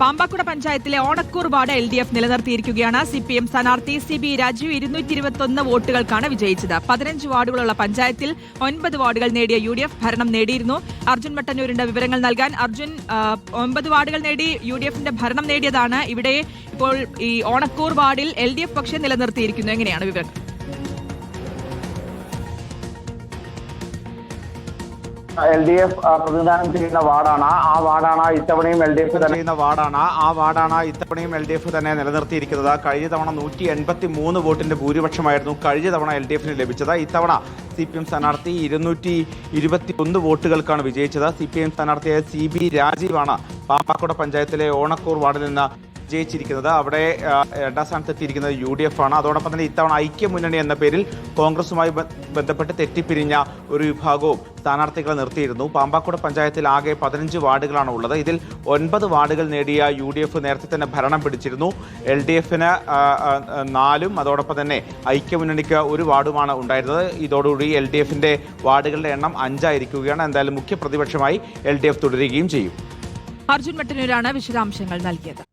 പാമ്പാക്കുട പഞ്ചായത്തിലെ Onakkoor ward L D F നിലനിർത്തിയിരിക്കുകയാണ്. C P M സ്ഥാനാർത്ഥി C B Raju ഇരുന്നൂറ്റി ഇരുപത്തൊന്ന് വോട്ടുകൾക്കാണ് വിജയിച്ചത്. പതിനഞ്ച് വാർഡുകളുള്ള പഞ്ചായത്തിൽ ഒൻപത് വാർഡുകൾ നേടിയ യു ഡി എഫ് ഭരണം നേടിയിരുന്നു. അർജുൻ മട്ടന്നൂരിന്റെ വിവരങ്ങൾ നൽകാൻ അർജുൻ ഒൻപത് വാർഡുകൾ നേടി യു ഡി എഫിന്റെ ഭരണം നേടിയതാണ്. ഇവിടെ ഇപ്പോൾ ഈ ഓണക്കൂർ വാർഡിൽ എൽ ഡി എഫ് പക്ഷേ നിലനിർത്തിയിരിക്കുന്നു. എങ്ങനെയാണ് വിവരങ്ങൾ? എൽ ഡി എഫ് പ്രതിനിധാനം ചെയ്യുന്ന വാർഡാണ്. ആ വാർഡാണ് ഇത്തവണയും എൽ ഡി എഫ് വാർഡാണ്. ആ വാർഡാണ് ഇത്തവണയും എൽ ഡി എഫ് തന്നെ നിലനിർത്തിയിരിക്കുന്നത്. കഴിഞ്ഞ തവണ നൂറ്റി എൺപത്തി മൂന്ന് വോട്ടിന്റെ ഭൂരിപക്ഷമായിരുന്നു കഴിഞ്ഞ തവണ എൽ ഡി എഫിന് ലഭിച്ചത്. ഇത്തവണ സി പി എം സ്ഥാനാർത്ഥി ഇരുന്നൂറ്റി ഇരുപത്തി ഒന്ന് വോട്ടുകൾക്കാണ് വിജയിച്ചത്. സി പി എം സ്ഥാനാർത്ഥിയായ സി ബി രാജീവാണ് പാപ്പാക്കുട പഞ്ചായത്തിലെ ഓണക്കൂർ വാർഡിൽ നിന്ന് വിജയിച്ചിരിക്കുന്നത്. അവിടെ രണ്ടാം സ്ഥാനത്ത് എത്തിയിരിക്കുന്നത് യു ഡി എഫ് ആണ്. അതോടൊപ്പം തന്നെ ഇത്തവണ ഐക്യമുന്നണി എന്ന പേരിൽ കോൺഗ്രസുമായി ബന്ധപ്പെട്ട് തെറ്റിപ്പിരിഞ്ഞ ഒരു വിഭാഗവും സ്ഥാനാർത്ഥികളെ നിർത്തിയിരുന്നു. പാമ്പാക്കുട പഞ്ചായത്തിൽ ആകെ പതിനഞ്ച് വാർഡുകളാണ് ഉള്ളത്. ഇതിൽ ഒൻപത് വാർഡുകൾ നേടിയ യു ഡി എഫ് നേരത്തെ തന്നെ ഭരണം പിടിച്ചിരുന്നു. എൽ ഡി എഫിന് നാലും അതോടൊപ്പം തന്നെ ഐക്യമുന്നണിക്ക് ഒരു വാർഡുമാണ് ഉണ്ടായിരുന്നത്. ഇതോടുകൂടി എൽ ഡി എഫിന്റെ വാർഡുകളുടെ എണ്ണം അഞ്ചായിരിക്കുകയാണ്. എന്തായാലും മുഖ്യ പ്രതിപക്ഷമായി എൽ ഡി എഫ് തുടരുകയും ചെയ്യും. അർജുൻ മട്ടന്നൂരാണ് വിശദാംശങ്ങൾ നൽകിയത്.